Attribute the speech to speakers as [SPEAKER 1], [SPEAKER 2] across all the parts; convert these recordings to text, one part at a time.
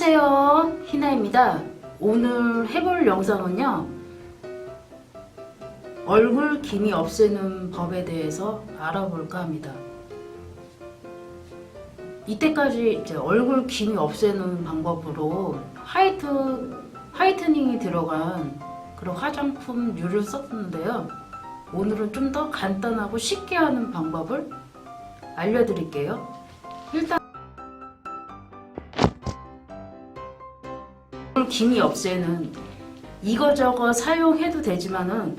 [SPEAKER 1] 안녕하세요. 희나입니다. 오늘 해볼 영상은요. 얼굴 기미 없애는 법에 대해서 알아볼까 합니다. 이때까지 이제 얼굴 기미 없애는 방법으로 화이트 화이트닝이 들어간 그런 화장품류를 썼는데요. 오늘은 좀 더 간단하고 쉽게 하는 방법을 알려드릴게요. 일단 기미 없애는 이거저거 사용해도 되지만은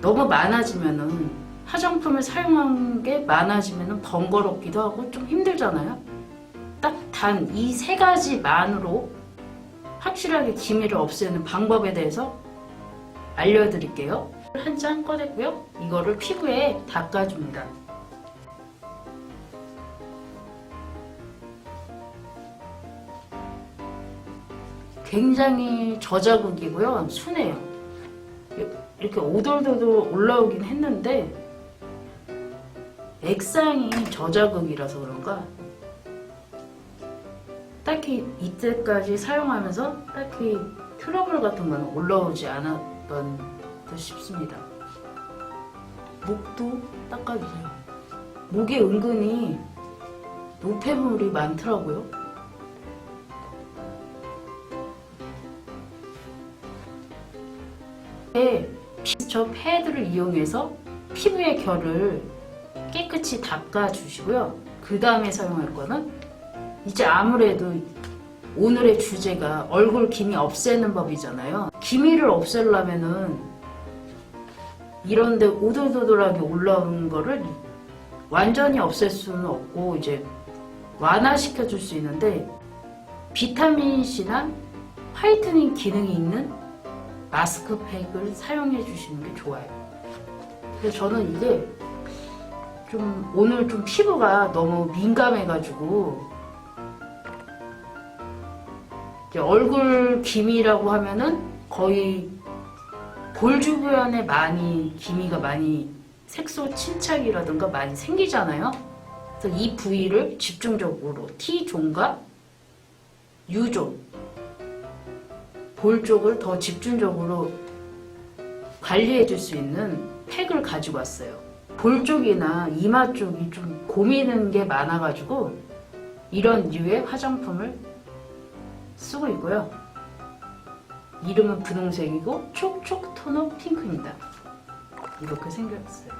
[SPEAKER 1] 너무 많아지면은 화장품을 사용한 게 많아지면은 번거롭기도 하고 좀 힘들잖아요. 딱 단 이 세 가지만으로 확실하게 기미를 없애는 방법에 대해서 알려드릴게요. 한 장 꺼냈고요. 이거를 피부에 닦아줍니다. 굉장히 저자극이고요. 순해요. 이렇게 오돌도돌 올라오긴 했는데 액상이 저자극이라서 그런가 딱히 이때까지 사용하면서 딱히 트러블 같은 건 올라오지 않았던 듯 싶습니다. 목도 닦아주세요. 목에 은근히 노폐물이 많더라고요. 네, 저 패드를 이용해서 피부의 결을 깨끗이 닦아주시고요. 그 다음에 사용할 거는 이제 아무래도 오늘의 주제가 얼굴 기미 없애는 법이잖아요. 기미를 없애려면은 이런데 오돌도돌하게 올라오는 거를 완전히 없앨 수는 없고 이제 완화시켜 줄 수 있는데 비타민 C나 화이트닝 기능이 있는 마스크팩을 사용해 주시는 게 좋아요. 그래서 저는 이게 좀 오늘 좀 피부가 너무 민감해가지고 이제 얼굴 기미라고 하면은 거의 볼 주변에 많이 기미가 많이 색소 침착이라든가 많이 생기잖아요. 그래서 이 부위를 집중적으로 T존과 U존 볼 쪽을 더 집중적으로 관리해 줄 수 있는 팩을 가지고 왔어요. 볼 쪽이나 이마 쪽이 좀 고미는 게 많아가지고 이런 류의 화장품을 쓰고 있고요. 이름은 분홍색이고 촉촉 토너 핑크입니다. 이렇게 생겼어요.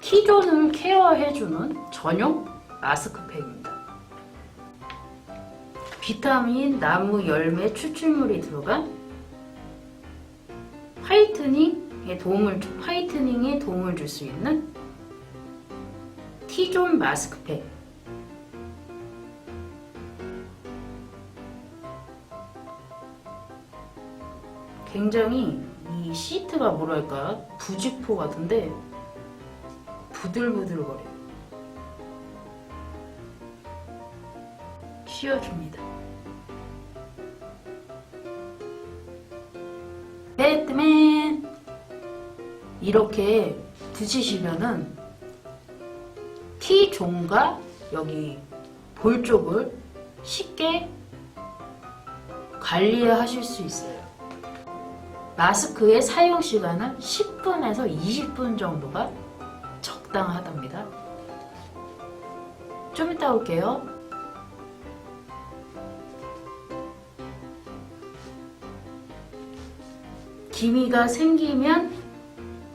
[SPEAKER 1] T존을 케어해주는 전용 마스크팩입니다. 비타민, 나무 열매 추출물이 들어간 화이트닝에 도움을 주- 화이트닝에 도움을 줄 수 있는 T존 마스크팩. 굉장히 이 시트가 뭐랄까 부직포 같은데 부들부들거려요. 씌워줍니다. 배트맨 이렇게 붙이시면은 T존과 여기 볼 쪽을 쉽게 관리하실 수 있어요. 마스크의 사용 시간은 10분에서 20분 정도가 적당하답니다. 좀 이따 올게요. 기미가 생기면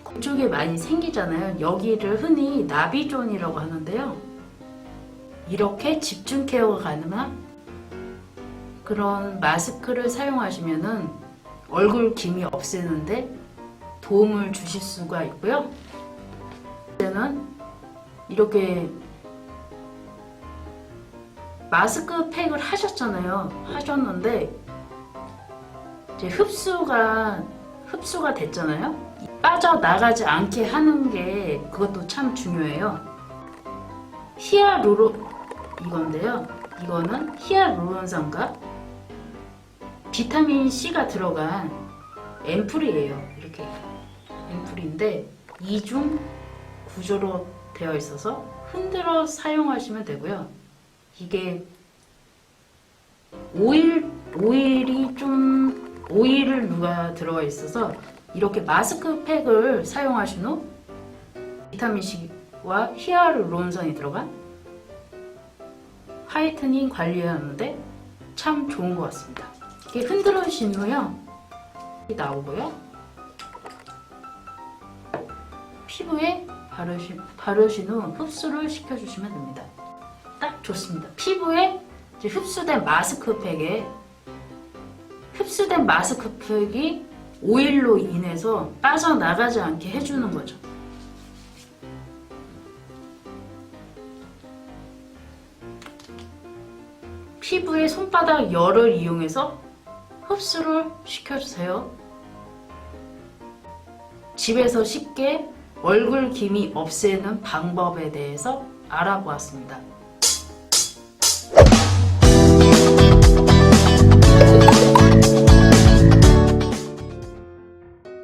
[SPEAKER 1] 그쪽에 많이 생기잖아요. 여기를 흔히 나비존이라고 하는데요. 이렇게 집중 케어가 가능한 그런 마스크를 사용하시면은 얼굴 기미 없애는데 도움을 주실 수가 있고요. 이제는 이렇게 마스크 팩을 하셨잖아요. 하셨는데 이제 흡수가 흡수가 됐잖아요. 빠져나가지 않게 하는 게 그것도 참 중요해요. 히아루로 이건데요. 이거는 히아루론산과 비타민 C가 들어간 앰플이에요. 이렇게 앰플인데 이중 구조로 되어 있어서 흔들어 사용하시면 되고요. 이게 오일 오일이 좀 오일을 누가 들어가 있어서 이렇게 마스크팩을 사용하신 후 비타민 C와 히아루론산이 들어간 화이트닝 관리하는데 참 좋은 것 같습니다. 이렇게 흔들으신 후요. 이 나오고요. 피부에 바르신, 바르신 후 흡수를 시켜주시면 됩니다. 딱 좋습니다. 피부에 흡수된 마스크팩에 흡수된 마스크팩이 오일로 인해서 빠져나가지 않게 해주는 거죠. 피부의 손바닥 열을 이용해서 흡수를 시켜주세요. 집에서 쉽게 얼굴 기미 없애는 방법에 대해서 알아보았습니다.